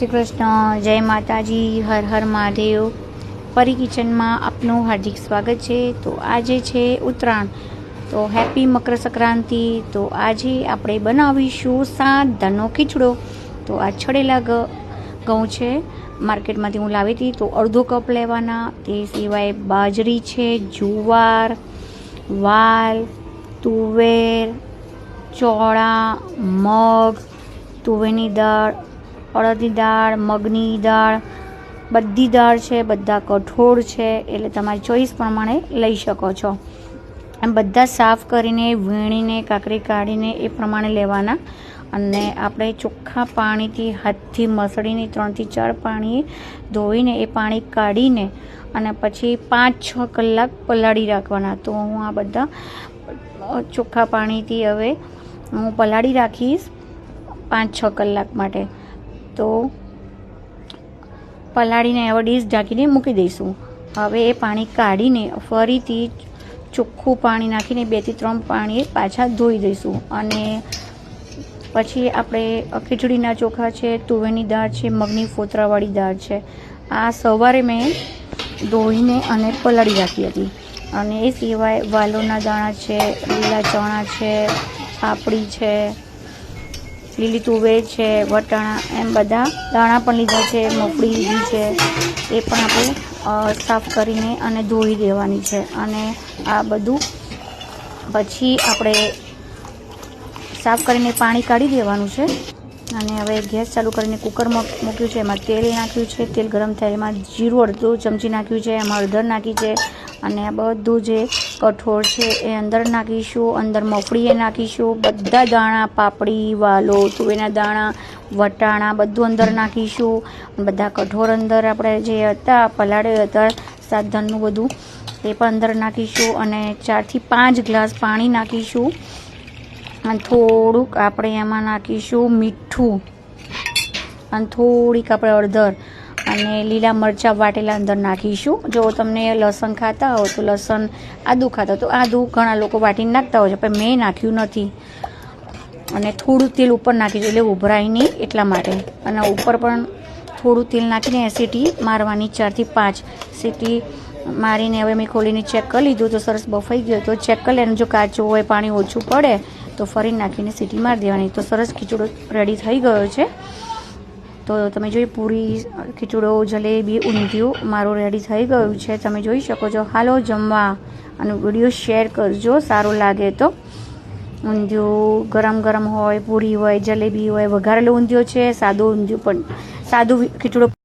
શ્રી કૃષ્ણ જય માતાજી, હર હર મહાદેવ. પરી કિચનમાં આપનું હાર્દિક સ્વાગત છે. તો આજે છે ઉત્તરાયણ. તો હેપી મકર સંક્રાંતિ. તો આજે આપણે બનાવીશું સાત ધનનો ખીચડો. તો આ છડેલા ઘઉં છે. માર્કેટમાંથી હું લાવી હતી. તો અડધો કપ લેવાના. તે સિવાય બાજરી છે, જુવાર, વાલ, તુવેર, ચોળા, મગ, તુવેરની દાળ અડદની દાળ, મગની દાળ, બધી દાળ છે, બધા કઠોળ છે, એટલે તમારી ચોઈસ પ્રમાણે લઈ શકો છો. એમ બધા સાફ કરીને, વીણીને, કાકરી કાઢીને એ પ્રમાણે લેવાના. અને આપણે ચોખ્ખા પાણીથી, હાથથી મસળીને, ત્રણથી ચાર પાણી ધોઈને એ પાણી કાઢીને અને પછી પાંચ છ કલાક પલાળી રાખવાના. તો હું આ બધા ચોખ્ખા પાણીથી હવે હું પલાળી રાખીશ પાંચ છ કલાક માટે. તો પલાળીને હવે ડીશ ઢાંકીને મૂકી દઈશું. હવે એ પાણી કાઢીને ફરીથી ચોખ્ખું પાણી નાખીને બેથી ત્રણ પાણી પાછા ધોઈ દઈશું. અને પછી આપણે ખીચડીના ચોખા છે, તુવેરની દાળ છે, મગની ફોતરાવાળી દાળ છે. આ સવારે મેં ધોઈને અને પલાળી રાખી હતી. અને એ સિવાય વાલોના દાણા છે, લીલા ચણા છે, પાપડી છે લીલી તુવેર છે, વટાણા એમ બધા. દાણા પણ લીધા છે મફળી લીધી છે. એ પણ આપણે સાફ કરીને અને ધોઈ દેવાની છે. અને આ બધું પછી આપણે સાફ કરીને પાણી કાઢી દેવાનું છે. અને હવે ગેસ ચાલુ કરીને કુકર મૂક્યું છે. એમાં તેલ નાખ્યું છે. તેલ ગરમ થાય એમાં જીરું અડધું ચમચી નાખ્યું છે. એમાં હળદર નાખી છે. અને આ બધું જે કઠોળ છે એ અંદર નાખીશું, અંદર મફળીએ નાખીશું, બધા દાણા, પાપડી, વાલો તુવેના દાણા, વટાણા બધું અંદર નાખીશું. બધા કઠોળ અંદર આપણે જે હતા પલાળે હતા, સાધનનું બધું, એ પણ અંદર નાખીશું અને ચારથી પાંચ ગ્લાસ પાણી નાખીશું. અને થોડુંક આપણે એમાં નાખીશું મીઠું. અને થોડીક આપણે અડધર અને લીલા મરચાં વાટેલા અંદર નાખીશું. જો તમને લસણ ખાતા હો તો લસણ આદું ખાતા તો આદું ઘણા લોકો વાટીને નાખતા હોય છે, પણ મેં નાખ્યું નથી. અને થોડું તેલ ઉપર નાખીશું, એટલે ઉભરાય નહીં એટલા માટે. અને ઉપર પણ થોડું તેલ નાખીને સીટી મારવાની ચારથી પાંચ સીટી મારીને હવે મેં ખોલીને ચેક કરી લીધું, તો સરસ બફાઈ ગયો. તો ચેક કરી લેવાનું, જો કાચું હોય, પાણી ઓછું પડે, તો ફરી નાખીને સીટી મારી દેવાની. તો સરસ ખીચડો રેડી થઈ ગયો છે. તો તમે જોઈ પૂરી ખીચડો, જલેબી, ઊંધિયું મારું રેડી થઈ ગયું છે. તમે જોઈ શકો છો. હાલો જમવા અને વીડિયો શેર કરજો. સારું લાગે તો. ઊંધિયું ગરમ ગરમ હોય, પૂરી હોય, જલેબી હોય, વઘારેલું ઊંધિયું છે, સાદું ઊંધિયું પણ, સાદું ખીચડો